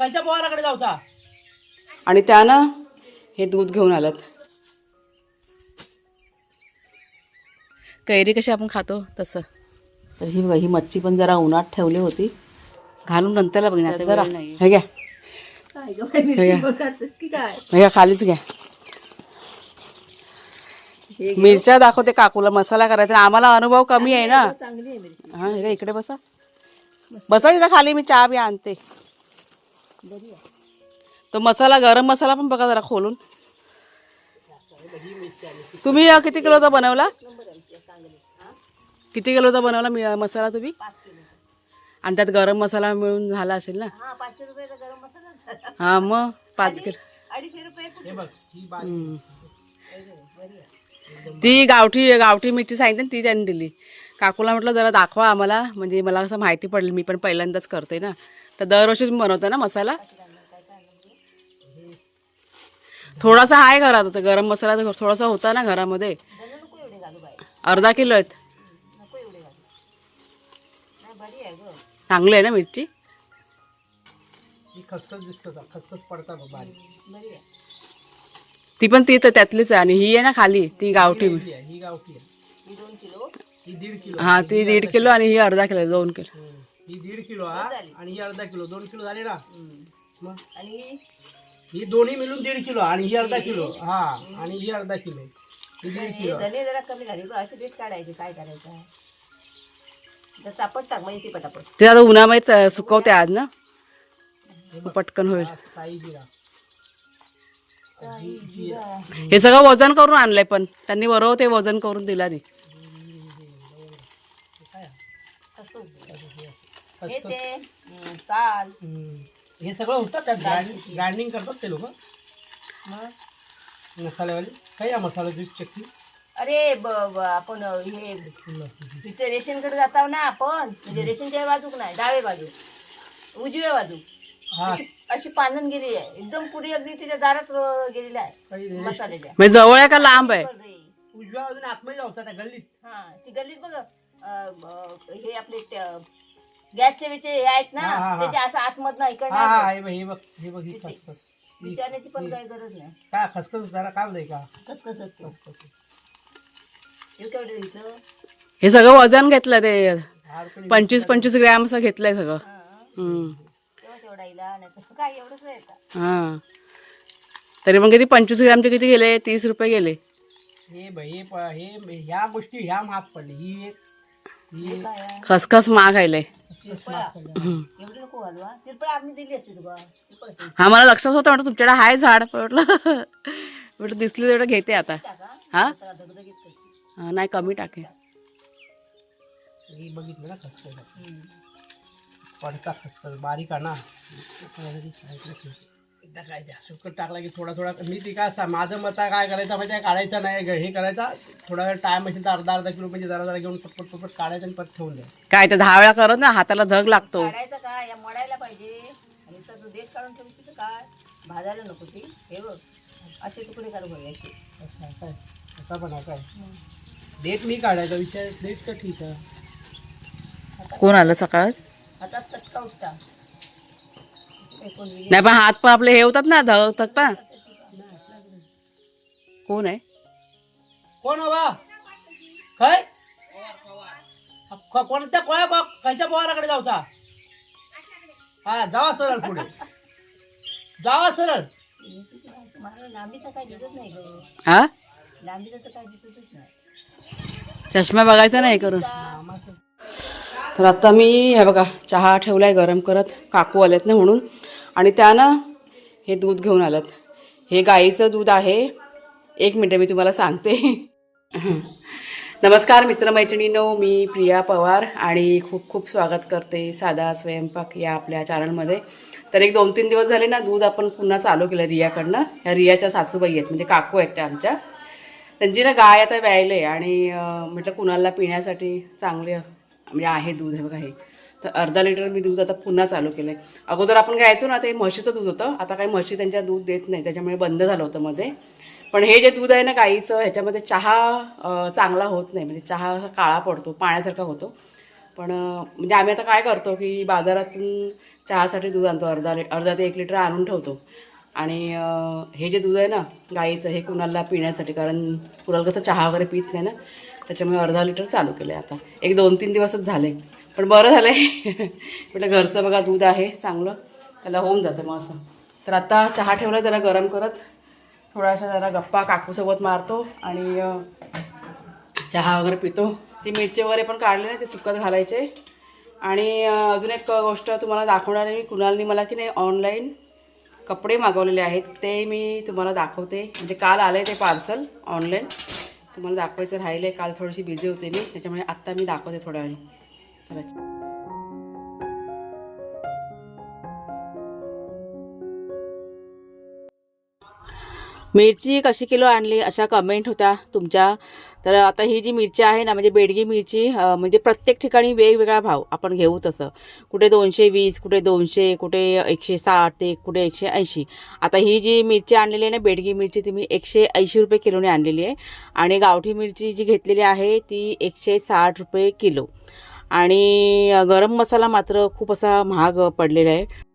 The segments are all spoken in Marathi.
खायच्या पोहाराकडे जाऊचा आणि त्यानं हे दूध घेऊन आलं कैरी कशी आपण खातो तसं. तर ही बघा ही मच्छी पण जरा उन्हात ठेवली होती. घालून नंतरला बघणार जरा हे घ्या. हे खालीच घ्या. मिरच्या दाखवते काकूला मसाला करायचा. आम्हाला अनुभव कमी आहे ना. हा हे इकडे बसा. बसा तिथं खाली मी चहा बी आणते. तो मसाला गरम मसाला पण बघा जरा खोलून. तुम्ही किती किलोचा बनवला? किती किलोचा बनवला मी मसाला तुम्ही? आणि त्यात गरम मसाला मिळून झाला असेल ना? हा मग पाच किलो. ती गावठी गावठी मिरची सांगितली ना ती त्यांनी दिली. काकूला म्हटलं जरा दाखवा आम्हाला. म्हणजे मला असं माहिती पडेल मी पण पहिल्यांदाच करते ना. तर दरवर्षी तुम्ही बनवता ना मसाला? थोडासा आहे घरात होता गरम मसाला तर थोडासा होता ना घरामध्ये. अर्धा किलो आहेत. चांगली आहे ना मिरची? ती पण ती तर त्यातलीच आहे आणि ही आहे ना खाली ती गावठी. ही ती दीड किलो आणि ही अर्धा किलो दोन किलो. ही दीड किलो हा? आणि ही अर्धा किलो. दोन किलो झाले ना? मग? ही? दोन्ही मिळून दीड किलो आणि ही अर्धा किलो. हा आणि ही अर्धा किलो. ही दीड किलो. धने जरा कमी झाली. बघ असे तेच काढायचे काय करायचं? जर तापट टाक म्हणजे ती पटापट. ते आता उन्हामध्ये च- सुकवते आज ना? पटकन होईल. हा, साई जिरा. हे सगळं वजन करून आणलंय पण. त्यांनी बरोबर ते वजन करून दिला नाही. हे ते साल हम्म. सगळं होतं त्यात ग्राइंड- ग्राइंडिंग करतात ते लोक? मसालेवाले काय या मसाल्याची चक्की अरे ब ब- आपण हे तिथे रेशनकडे जाताव ना आपण. म्हणजे रेशनच्या बाजूक नाही डावे बाजू उजव्या बाजू हा. अशी पानन गेलेली आहे. एकदम पुढे अगदी तिच्या दारात अं, गेलेली आहे काही रेश- मसाल्याच्या. म्हणजे जवळ आहे का लांब आहे. उजव्या बाजूने आतमध्ये जाऊचा त्या गल्लीत. हा ती गल्लीत बघ. अं, ब- हे आपले त्या- गॅसचे वेचे हे आहेत ना हा, हा, हा. त्याच्या असं आतमधनं ऐकत हा हा हे बघ हे बघ हे बघ ही खसखस. ही- विचारण्याची पण काही गरज नाही. काय खसखस जरा काय नाही का? कसं असतं. हे केवढं घेतलं हे सगळं वजन घेतलं ते. पंचवीस पंचवीस ग्रॅम असं घेतलंय सगळं. हम्म. तेव्हा तेवढा इला नाही तर काय एवढंच येतात हा. तरी पण किती पंचवीस ग्रॅमचे किती गेले? तीस रुपये गेले. हे ब- हे प- हे ह्या गोष्टी ह्या महाग पडली. ही एक ही आहे? खसखस महाग नको घालू हा. हा मला लक्षात होतं म्हटलं तुमच्याकडे आहे झाड म्हटलं म्हटलं दिसली तेवढं घेते आता. हा. हा, नाही कमी टाके. ही बघितलं ना खसखस पडता खसखस बारीक आहे ना एकदा काय द्या. सुकट टाकला की थोडा थोडा मी ती काय सा- माझं मत आहे काय करायचं माहिती आहे? काढायचं नाही ग- हे करायचा. थोडा वेळ टाइम असेल तर अर्धा अर्धा किलो म्हणजे जरा जरा घेऊन पटपट पटपट काढायचं आणि परत ठेवून द्या. काय तर दहा वेळा करत ना हाताला धग लागतो. काढायचं या मोडायला पाहिजे. आणि काढून तर काय? भाजायला नको ती. हे बघ. असे तुकडे करू बघ असे. असं आहे काय? असा पण आहे काय? डेट मी काढायचा विचार डेट तर ठीक आहे. कोण आलं सकाळ हातात चटका उठता. नाही पण हात पण आपले हे होतात ना धग थकता कोण आहे? कोण हवा काय? क- कोणत्या कोया बा खायच्या पोहाराकडे जाऊचा? हा जावा सरळ पुढे. जावा सरळ. मला लांबीचा काय दिसत नाही ग. हा? काय चष्मा बघायचा नाही करून. तर आता मी हे बघा चहा ठेवला आहे गरम करत काकू आलेत ना म्हणून. आणि त्यानं हे दूध घेऊन आलं हे गाईचं दूध आहे. एक मिनटं मी तुम्हाला सांगते. नमस्कार मित्रमैत्रिणींनो. मी प्रिया पवार आणि खूप खूप स्वागत करते साधा स्वयंपाक या आपल्या चॅनलमध्ये. तर एक दोन तीन दिवस झाले ना दूध आपण पुन्हा चालू केलं रियाकडनं. ह्या रियाच्या सासूबाई आहेत म्हणजे काकू आहेत त्या आमच्या. त्यांची ना गाय आता व्यायले आणि म्हटलं कुणाला पिण्यासाठी चांगली म्हणजे आहे दूध हे बघा हे. तर अर्धा लिटर मी दूध आता पुन्हा चालू केलं आहे अगोदर आपण घ्यायचो ना ते म्हशीचं दूध होतं. आता काही म्हशी त्यांच्या दूध देत नाही त्याच्यामुळे बंद झालं होतं मध्ये. पण हे जे दूध आहे ना गाईचं ह्याच्यामध्ये चहा चांगला होत नाही. म्हणजे चहा असा काळा पडतो पाण्यासारखा होतो. पण म्हणजे आम्ही आता काय करतो की बाजारातून चहासाठी दूध आणतो. अर्धा लि अर्धा ते एक लिटर आणून ठेवतो. आणि हे जे दूध आहे ना गाईचं हे कुणाला पिण्यासाठी कारण कुणाला कसं चहा वगैरे पित नाही ना त्याच्यामुळे अर्धा लिटर चालू केलं आहे आता. एक दोन तीन दिवसच झाले पण बरं झालं आहे म्हटलं घरचं बघा दूध आहे चांगलं. त्याला होऊन जातं मग असं. तर आता चहा ठेवला जरा गरम करत. थोडासा जरा गप्पा काकूसोबत मारतो आणि चहा वगैरे पितो. ती मिरची वगैरे पण काढले ना ते सुकत घालायचे. आणि अजून एक गोष्ट तुम्हाला दाखवणार आहे. मी कुणालनी मला की नाही ऑनलाईन कपडे मागवलेले आहेत ते मी तुम्हाला दाखवते. म्हणजे काल आले ते पार्सल ऑनलाईन. तुम्हाला दाखवायचं राहिलं आहे काल थोडीशी बिझी होते मी त्याच्यामुळे आत्ता मी दाखवते थोड्या वेळी चला. मिरची कशी किलो आणली? अशा कमेंट होत्या तुमच्या. तर आता ही जी मिरची आहे ना म्हणजे बेडगी मिरची म्हणजे प्रत्येक ठिकाणी वेगवेगळा भाव. आपण घेऊ तसं. कुठे दोनशे वीस कुठे दोनशे कुठे एकशे साठ ते कुठे एकशे ऐंशी. आता ही जी मिरची आणलेली आहे ना बेडगी मिरची ती मी एकशे ऐंशी रुपये किलोने आणलेली आहे. आणि गावठी मिरची जी घेतलेली आहे ती एकशे साठ रुपये किलो. आणि गरम मसाला मात्र खूप असा महाग पडलेला आहे.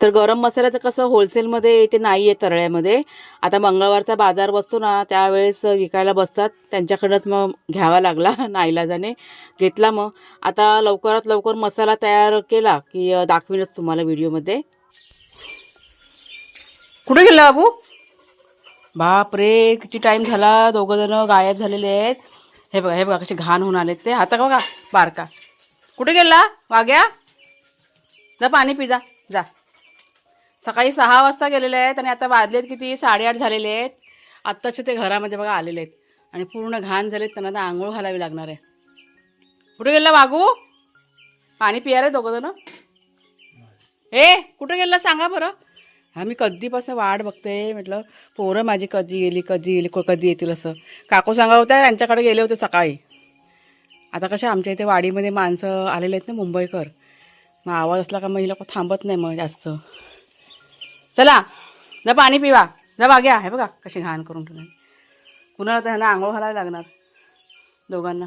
तर गरम मसाल्याचं कसं होलसेलमध्ये ते नाही आहे तरळ्यामध्ये. आता मंगळवारचा बाजार बसतो ना त्यावेळेस विकायला बसतात. त्यांच्याकडंच मग घ्यावा लागला नाईलाजाने घेतला मग. आता लवकरात लवकर मसाला तयार केला की दाखवीनच तुम्हाला व्हिडिओमध्ये. कुठे गेला बाबू? बाप रे किती टाईम झाला. दोघं जण गायब झालेले आहेत. हे बघा हे बघा कसे घाण होऊन आले ते. आता बघा बारका. कुठे गेला? वाग्या जा पाणी पिजा. जा. सकाळी सहा वाजता गेलेले आहेत आणि आता वाजलेत किती? साडेआठ झालेले आहेत. आत्ताचे ते घरामध्ये बघा आलेले आहेत. आणि पूर्ण घाण झालेत. त्यांना आता आंघोळ घालावी लागणार आहे. कुठे गेला वागू पाणी पिया रे दोघं जण. ए कुठे गेलं सांगा बरं. हा मी कधीपासून वाट बघते म्हटलं पोरं माझी कधी गेली कधी गेली कधी येतील असं. काकू सांगा होत्या त्यांच्याकडे गेले होते सकाळी. आता कशा आमच्या इथे वाडीमध्ये माणसं आलेले आहेत ना मुंबईकर. मग आवाज असला का मग हिला थांबत नाही मग जास्त. चला जा पाणी पिवा. जा बाग्या आहे बघा कशी घाण करून ठेवली. कुणाला तर ह्यांना आंघोळ घालायला लागणार. दोघांना.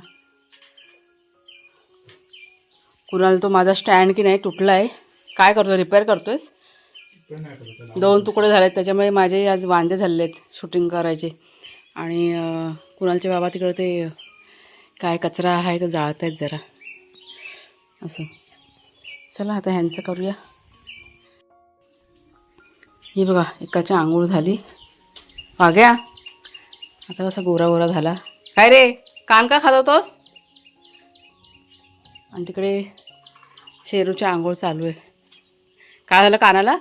कुणाला तो माझा स्टँड की नाही तुटला आहे काय करतो रिपेअर करतोयस? दोन तुकडे झाले आहेत त्याच्यामुळे माझे आज वांदे झाले आहेत शूटिंग करायचे. आणि कुणालचे बाबा तिकडे ते काय कचरा आहे तो जाळत आहेत जरा. असं. चला आता ह्यांचं करूया. ही बघा एकाची आंघोळ झाली. वाग्या आता कसा गोरा गोरा झाला. काय रे कान का खात होतोस आणि तिकडे शेरूची आंघोळ चालू आहे. काय झालं कानाला?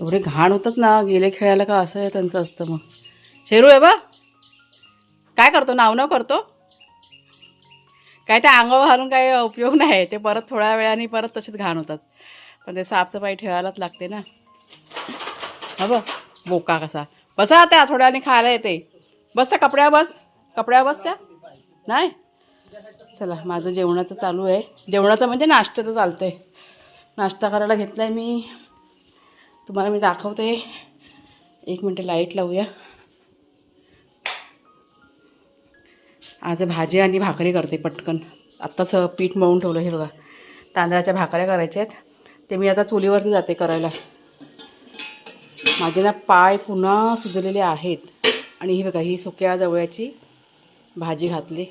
एवढे घाण होतात ना गेले खेळायला का असं त्यांचं असतं मग. शेरू आहे बा. काय करतो? नाव नाव करतो? काय ते अंगावर घालून काही उपयोग नाही. ते परत थोड्या वेळाने परत तसेच घाण होतात. पण ते साफसफाई ठेवायलाच लागते ना. हा बघ बोका कसा. बसा त्या थोड्या खायला येते. बस त्या कपड्या बस. कपड्या बस त्या. नाही? चला माझं जेवणाचं चालू आहे. जेवणाचं म्हणजे नाश्त्याचं चालतं आहे नाश्ता करायला घेतला आहे मी. तुम्हाला मी दाखवते. एक मिनटं लाइट लावूया. आज भाजी आणि भाकरी करते पटकन. आत्ताच पीठ मळून ठेवलं हे बघा. तांदळाच्या भाकऱ्या करायच्या आहेत. ते मी आता चुलीवरती जाते करायला. माझे ना पाय पुन्हा सुजलेले आहेत. आणि ही बघा ही सुक्या जवळ्याची भाजी घातली.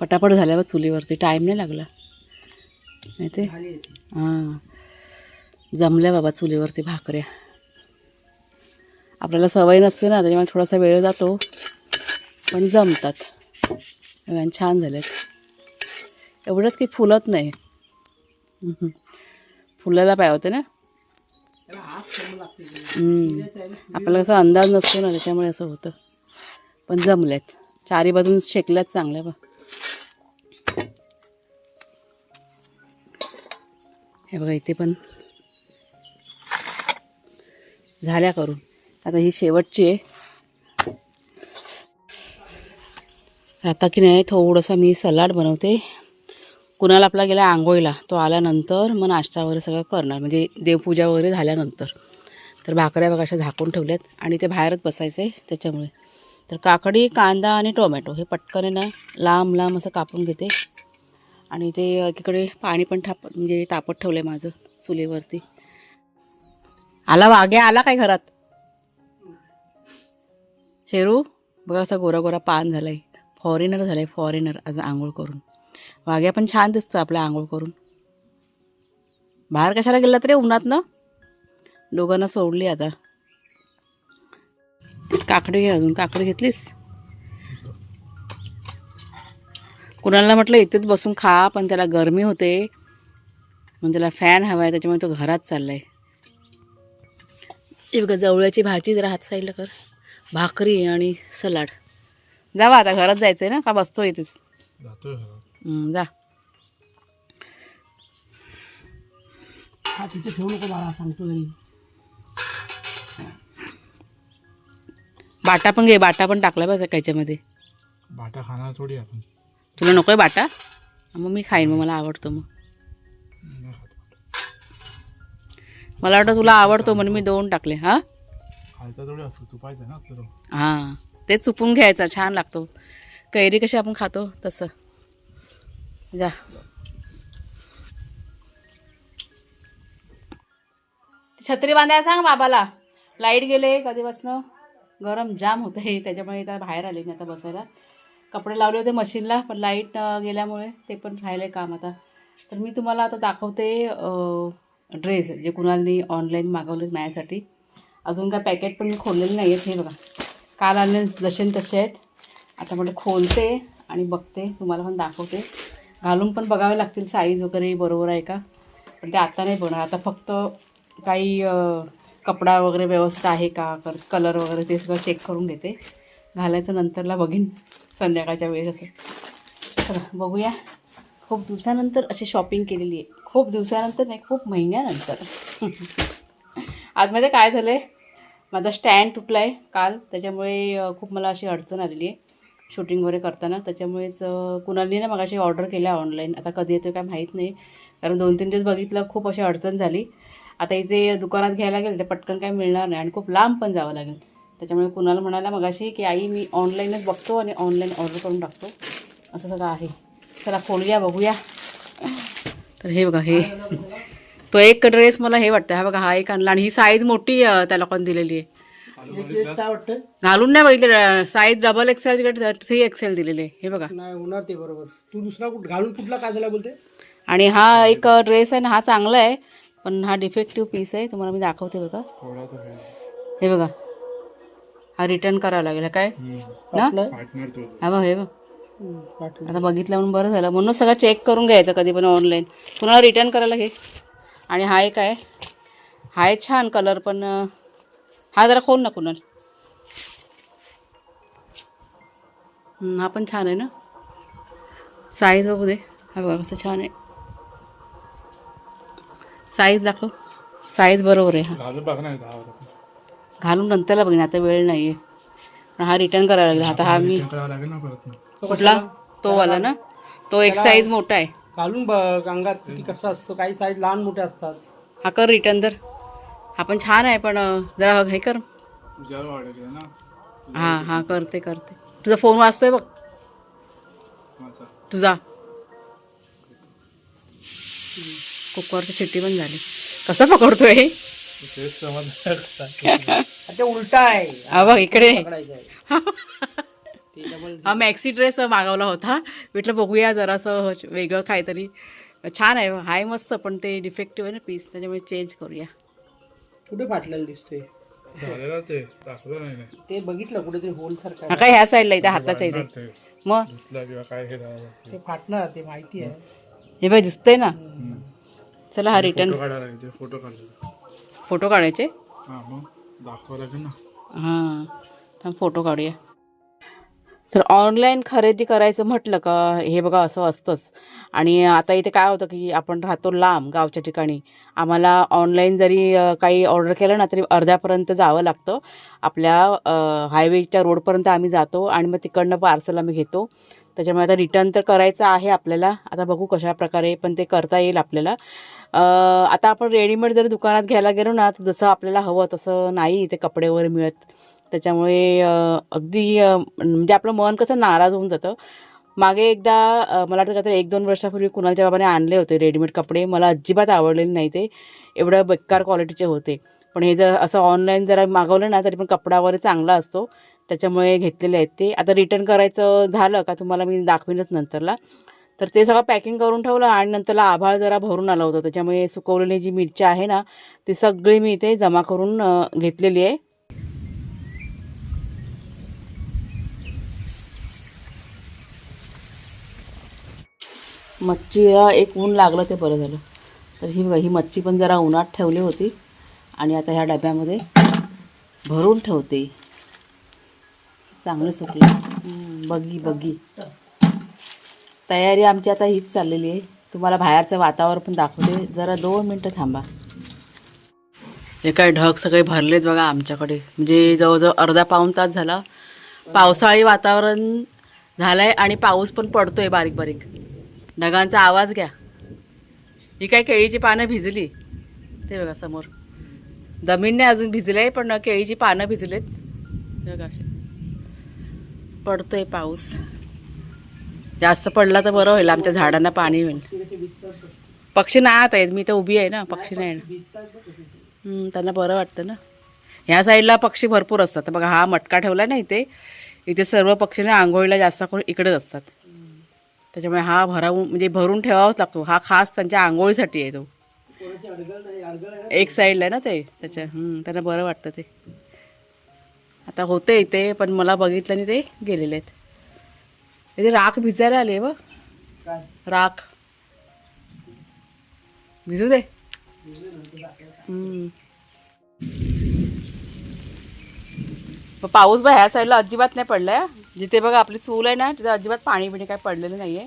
फटाफट झाल्यावर चुलीवरती टाईम नाही लागला. माहिती हां. जमल्या बाबा चुलीवरती भाकऱ्या. आपल्याला सवय नसते ना त्याच्यामुळे थोडासा वेळ जातो. पण जमतात. आणि छान झाल्यात. एवढंच की फुलत नाही. फुलायला पाहिजे होते ना. आपल्याला कसा अंदाज नसतो ना त्याच्यामुळे असं होतं. पण जमलेत चारी बाजून शेकल्यात चांगल्या. बा हे बघा इथे पण झाल्या करून. आता ही शेवटची आहे. आता की नाही थोडंसं मी सलाड बनवते. कुणाला आपला गेला आंघोळीला तो आल्यानंतर मग नाश्ता वगैरे सगळं करणार. म्हणजे देवपूजा वगैरे झाल्यानंतर. तर भाकऱ्या बघा अशा झाकून ठेवल्यात आणि ते बाहेरच बसायचं आहे त्याच्यामुळे. तर काकडी कांदा आणि टोमॅटो हे पटकन ना लांब लांब असं कापून घेते. आणि ते एकीकडे पाणी पण थाप म्हणजे तापत ठेवलं आहे माझं चुलीवरती. आला वाघ्या आला काय घरात? शेरू बघा असा गोरा गोरा पान झाला आहे फॉरेनर झाला आहे फॉरेनर आज आंघोळ करून. वाघ्या पण छान दिसतो आपल्या आंघोळ करून. बाहेर कशाला गेला तरी उन्हात ना? दोघांना सोडली आता. काकडी घे अजून काकडी घेतलीस? कुणाला म्हटलं इथेच बसून खा पण त्याला गरमी होते. मग त्याला फॅन हवा आहे त्याच्यामुळे तो घरात चाललाय. हे बघा जवळची भाजी जरा हात साईडला कर. भाकरी आणि सलाड. जावा आता घरात जायचं आहे ना का बसतो इथेच? हं, जा. हा तिथे ठेवू नको बाळा सांगतो तरी बाटा पण घे बाटा पण टाकला बघा त्याच्यामध्ये. बाटा खाणार थोडी आपण. तुला नको आहे बाटा. मग मी खाईन मग मला आवडतो मग. मला वाटतं तुला आवडतो म्हणून मी दोन टाकले हां? हां ते चुपून घ्यायचं छान लागतो. कैरी कशी आपण खातो तसं. जा. छत्री बांधायला सांग बाबाला. लाइट गेले कधीपासनं गरम जाम होतं हे त्याच्यामुळे इथं बाहेर आले मी आता बसायला. कपडे लावले होते मशीनला पण लाइट गेल्यामुळे ते पण राहिले काम आता. तर मी तुम्हाला आता दाखवते ड्रेस जे कुणालनी ऑनलाईन मागवले माझ्यासाठी. अजून काय पॅकेट पण मी खोललेले नाही आहेत हे बघा. काल आणले जसे तसे आहेत. आता म्हटलं खोलते आणि बघते तुम्हाला पण दाखवते. घालून पण बघावे लागतील साईज वगैरे बरोबर आहे का? पण ते आता नाही बनवणार आता फक्त काही कपडा वगैरे व्यवस्था आहे का? कर कलर वगैरे ते सगळं चेक करून घेते. घालायचं नंतरला बघीन. संध्याकाळच्या वेळेस असं. तर बघूया. खूप दिवसानंतर अशी शॉपिंग केलेली आहे. खूप दिवसानंतर नाही खूप महिन्यानंतर. आज माझं काय झालं आहे माझा स्टँड तुटला आहे काल. त्याच्यामुळे खूप मला अशी अडचण आलेली आहे. शूटिंग वगैरे करताना. त्याच्यामुळेच कुणाली ना मग अशी ऑर्डर केल्या ऑनलाईन आता कधी येतो काय माहीत नाही. कारण दोन तीन दिवस बघितलं खूप अशी अडचण झाली. आता इथे दुकानात घ्यायला गेलं ते पटकन काय मिळणार नाही. आणि खूप लांब पण जावं लागेल. त्याच्यामुळे कुणाला म्हणाला मगाशी की आई मी ऑनलाईनच बघतो आणि ऑनलाईन ऑर्डर करून टाकतो. असं सगळं आहे. चला खोलूया बघूया. तर हे बघा हे. तो एक ड्रेस मला हे वाटतं हा बघा हा एक आणला आणि ही साईज मोठी त्या लोकांनी दिलेली आहे. घालून नाही बघितलं. Size double XL three XL दिलेली आहे. हे बघा. नाही होणार ते बरोबर. तू दुसरा कुठ घालून कुठला काय झाला बोलते? आणि हा एक ड्रेस आहे ना हा चांगला आहे. पण हा डिफेक्टिव्ह पीस आहे. तुम्हाला मी दाखवते बघा. हे बघा. हा रिटर्न करावा लागेल. काय? ना? हा बघ हे बघ. आता बघितलं म्हणून बरं झालं. म्हणून सगळं चेक करून घ्यायचं कधी पण ऑनलाईन पुन्हा रिटर्न करायला घे. आणि हा एक आहे. हा एक छान कलर पण हा जरा खोल ना कुणाल. हं, हा पण छान आहे ना? साईज बघू दे. हा बघा कसं छान आहे. साईज दाखव. साईज बरोबर आहे हा. घालून बघ ना नंतरला बघीन आता वेळ नाही आहे पण हा रिटर्न करायला लागला. आता हा मी Return करावं लागेल ना परत मग. कुठला? तो वाला ना? तो एक साईज मोठा आहे. घालून बघ अंगात किती कसं असतो काही साईज लहान मोठे असतात. हा कर रिटर्न तर हा पण छान आहे पण अं, जरा हे कर. तुझ्यावर ऑर्डर आहे ना. हा हा करते करते. तुझा फोन वाजतोय बघ. माझा तुझा. कुकरची शिट्टी पण झाली. कसं पकडतोय? ते उलटा आहे. हा बघ इकडे. हा मॅक्सी ड्रेस मागवला होता. म्हटलं बघूया जरासं वेगळं काहीतरी. छान आहे हाय मस्त पण ते डिफेक्टिव्ह आहे ना पीस त्याच्यामुळे चेंज करूया. कुठे फाटलेला दिसतोय? झालेलं ते बघितलं कुठेतरी होल सारखं. हा काय ह्या साईडला इथे हाताच्या इथे. ते. मग? हे ते. फाटणार ते माहिती आहे. हे बाई दिसतंय ना. चला हा रिटर्न फोटो काढले फोटो काढायचे? हा लागेल ना. हां थांब फोटो काढूया. तर ऑनलाईन खरेदी करायचं म्हटलं का हे बघा असं असतंच. आणि आता इथे काय होतं की आपण राहतो लांब गावच्या ठिकाणी. आम्हाला ऑनलाईन जरी काही ऑर्डर केलं ना तरी अर्ध्यापर्यंत जावं लागतं. आपल्या हायवेच्या रोडपर्यंत आम्ही जातो आणि मग तिकडनं पार्सल आम्ही घेतो. त्याच्यामुळे आता रिटर्न तर करायचं आहे आपल्याला. आता बघू कशा प्रकारे पण ते करता येईल आपल्याला. आता आपण रेडीमेड जर दुकानात घ्यायला गेलो ना तर जसं आपल्याला हवं तसं नाही ते कपडे वगैरे मिळत. त्याच्यामुळे अगदी म्हणजे आपलं मन कसं नाराज होऊन जातं. मागे एकदा मला वाटतं काहीतरी एक दोन वर्षापूर्वी कुणालच्या बाबाने आणले होते रेडीमेड कपडे. मला अजिबात आवडलेले नाही ते. एवढं बेकार क्वालिटीचे होते. पण हे जर असं ऑनलाईन जरा मागवलं ना तरी पण कपडा वगैरे चांगला असतो. त्याच्यामुळे घेतलेले आहेत ते. आता रिटर्न करायचं झालं का तुम्हाला मी दाखवीनच नंतरला. तर ते सगळं पॅकिंग करून ठेवलं आणि नंतरला आभाळ जरा भरून आलं होतं. त्याच्यामुळे सुकवलेली जी मिरची आहे ना ती सगळी मी इथे जमा करून घेतलेली आहे. मच्छीला एक ऊन लागलं ते बरं झालं. तर ही बघा ही मच्छी पण जरा उन्हात ठेवली होती आणि आता ह्या डब्यामध्ये भरून ठेवते. चांगलं सुकलं. बगी बगी तयारी आमची आता हीच चाललेली आहे. तुम्हाला बाहेरचं वातावरण पण दाखवते. जरा दोन मिनटं थांबा. हे काय ढग सगळे भरलेत बघा आमच्याकडे. म्हणजे जवळजवळ अर्धा पाऊण तास झाला. पावसाळी वातावरण झालं आहे आणि पाऊस पण पडतोय बारीक बारीक. ढगांचा आवाज घ्या. ही काय केळीची पानं भिजली? ते बघा समोर. जमीनने अजून भिजले पण केळीची पानं भिजलेत. बघा असे पडतोय पाऊस. जास्त पडला तर बरं होईल आमच्या झाडांना पाणी होईल. पक्षी नाही आता आहेत मी तर उभी आहे ना पक्षी नाही ना त्यांना बरं वाटतं ना. ह्या साईडला पक्षी भरपूर असतात. तर बघा हा मटका ठेवला ना इथे इथे सर्व पक्षी ना आंघोळीला जास्त करून इकडेच असतात. त्याच्यामुळे हा भरावून म्हणजे भरून ठेवावाच लागतो. हा खास त्यांच्या आंघोळीसाठी आहे तो. एक साईडला आहे ना ते त्याच्या त्यांना बरं वाटतं ते. आता होते इथे पण मला बघितलं आणि ते गेलेले आहेत. इथे राख भिजायला आले व राख। भिजू दे। पाऊस बा ह्या साईडला अजिबात नाही पडलाय. जिथे बघा आपली चूल आहे ना तिथे अजिबात पाणी बिणी काही पडलेलं नाही आहे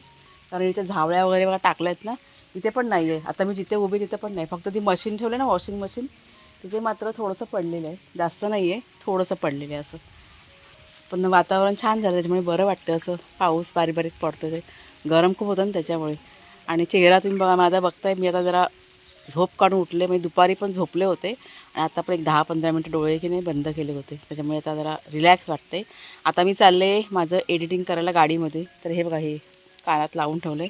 कारण इथे झावळ्या वगैरे बघा टाकल्या आहेत ना इथे पण नाही आहे आता मी जिथे उभी तिथे पण नाही. फक्त ती मशीन ठेवलं ना वॉशिंग मशीन तिथे मात्र थोडंसं पडलेलं आहे. जास्त नाही आहे थोडंसं पडलेलं आहे असं. पण वातावरण छान झालं त्याच्यामुळे बरं वाटतं असं. पाऊस बारीक बारीक पडतो ते. गरम खूप होतं ना त्याच्यामुळे. आणि चेहरा तुम्ही बघा माझा बघताय मी आता जरा झोप काढून उठले म्हणजे दुपारी पण झोपले होते. आणि आता पण एक दहा पंधरा मिनटं डोळे की नाही बंद केले होते. त्याच्यामुळे आता जरा रिलॅक्स वाटते आता मी चालले माझं एडिटिंग करायला गाडीमध्ये. तर हे बघा हे कानात लावून ठेवले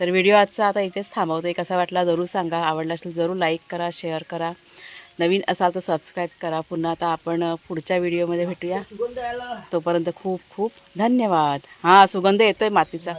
तर व्हिडिओ आजचा आता इथेच थांबवते. कसा वाटला जरूर सांगा. आवडला असेल जरूर लाईक करा शेअर करा. नवीन असाल तर सबस्क्राईब करा. पुन्हा आता आपण पुढच्या व्हिडिओमध्ये भेटूया. तोपर्यंत खूप खूप धन्यवाद. हां सुगंध येतोय मातीचा.